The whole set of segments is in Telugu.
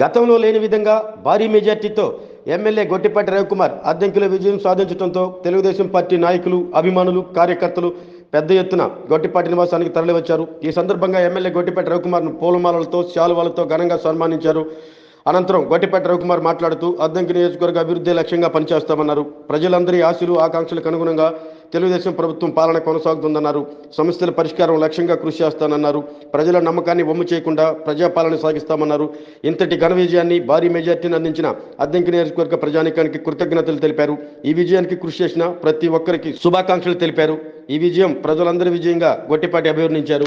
గతంలో లేని విధంగా భారీ మెజార్టీతో ఎమ్మెల్యే గొట్టిపాటి రవికుమార్ అద్దెంకిలో విజయం సాధించడంతో తెలుగుదేశం పార్టీ నాయకులు అభిమానులు కార్యకర్తలు పెద్ద ఎత్తున గొట్టిపాటి నివాసానికి తరలివచ్చారు. ఈ సందర్భంగా ఎమ్మెల్యే గొట్టిపాటి రవికుమార్ను పూలమాలలతో శాలువాలతో ఘనంగా సన్మానించారు. అనంతరం గొట్టిపాటి రవికుమార్ మాట్లాడుతూ అద్దంకి నియోజకవర్గ అభివృద్ధి లక్ష్యంగా పనిచేస్తామన్నారు. ప్రజలందరి ఆశలు ఆకాంక్షలకు అనుగుణంగా తెలుగుదేశం ప్రభుత్వం పాలన కొనసాగుతుందన్నారు. సమస్యల పరిష్కారం లక్ష్యంగా కృషి చేస్తానన్నారు. ప్రజల నమ్మకాన్ని వమ్ము చేయకుండా ప్రజాపాలన సాగిస్తామన్నారు. ఇంతటి ఘన విజయాన్ని భారీ మెజార్టీని అందించిన అద్దెంకి నియోజకవర్గ ప్రజానికానికి కృతజ్ఞతలు తెలిపారు. ఈ విజయానికి కృషి చేసిన ప్రతి ఒక్కరికి శుభాకాంక్షలు తెలిపారు. ఈ విజయం ప్రజలందరి విజయంగా గొట్టిపాటి అభివర్ణించారు.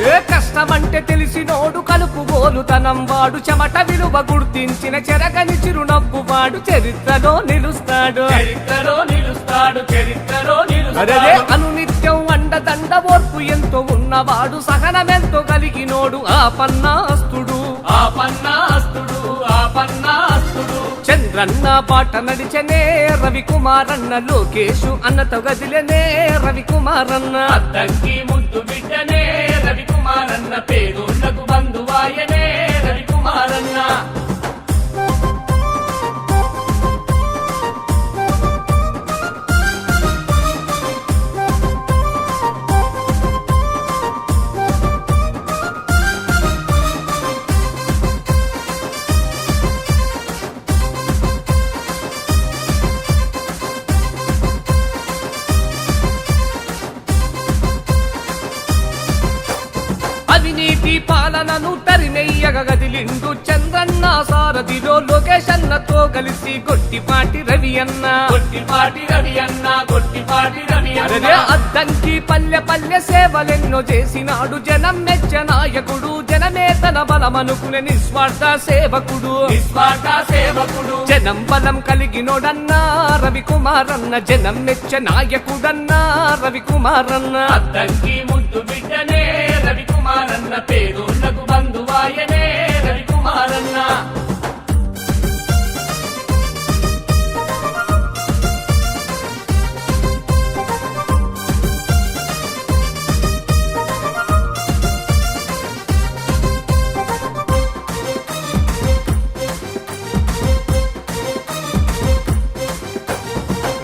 ఏ కష్టమంటే తెలిసినోడు కలుపుగోలు తనం వాడు చెమట విలువ గుర్తించిన చెరగని చిరునవ్వు వాడు చరిత్రలో నిలుస్తాడు. చరిత్రలో నిలుస్తాడు చరిత్రలో అదే నిలుస్తాడు. అనునిత్యం అండదండ ఓర్పు ఎంతో ఉన్నవాడు సహనమెంతో కలిగినోడు ఆ పన్నాస్తుడు. ఆ పన్నాస్తుడు ఆ పన్నాస్తుడు. చంద్రన్న పాట నడిచనే రవికుమారన్న లోకేషు అన్నతో గదిలనే రవికుమారన్న. అద్దంకి ముద్దు బిడ్డనే అవినీతి పాలనను తరిమెయ్యగ గదిలిండు చంద్రన్న సారథిలో లోకేష్ అన్నతో కలిసి గొట్టిపాటి రవి అన్న. గొట్టిపాటి రవి అన్న గొట్టిపాటి రవి అరే అన్న అద్దంకి పల్లె పల్లె సేవలెన్నో చేసినాడు జనం మెచ్చ నాయకుడు. జనమే తన బలమనుకునే నిస్వార్థ సేవకుడు. నిస్వార్థ సేవకుడు. జనం బలం కలిగినోడన్నా రవికుమారన్న జనం మెచ్చ నాయకుడన్నా రవికుమారన్న. అద్దంకి ముద్దు బిడ్డనే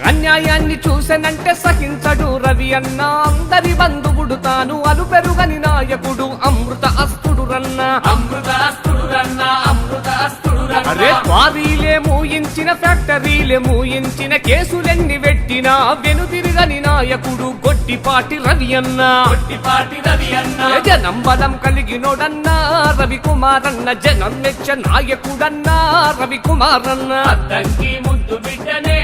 అన్యాయాన్ని చూసెనంటే సహించడు రవి అన్న. అందరి బంధువుడు తాను అలు పెరుగని నాయకుడు అమృత అస్తుడు రన్న. అమృతాస్తుడు రన్న అమృతాస్తుడు అరే రన్న. క్వారీలే మూయించిన ఫ్యాక్టరీలే మూయించిన కేసులెన్ని పెట్టినా వెనుదిరుగని నాయకుడు గొట్టిపాటి రవి అన్న. గొట్టిపాటి రవి అన్న. జనం బలం కలిగినోడన్నా రవికుమారన్న జనం మెచ్చ నాయకుడన్నా రవికుమారన్న. అద్దంకి ముద్దు బిడ్డనే.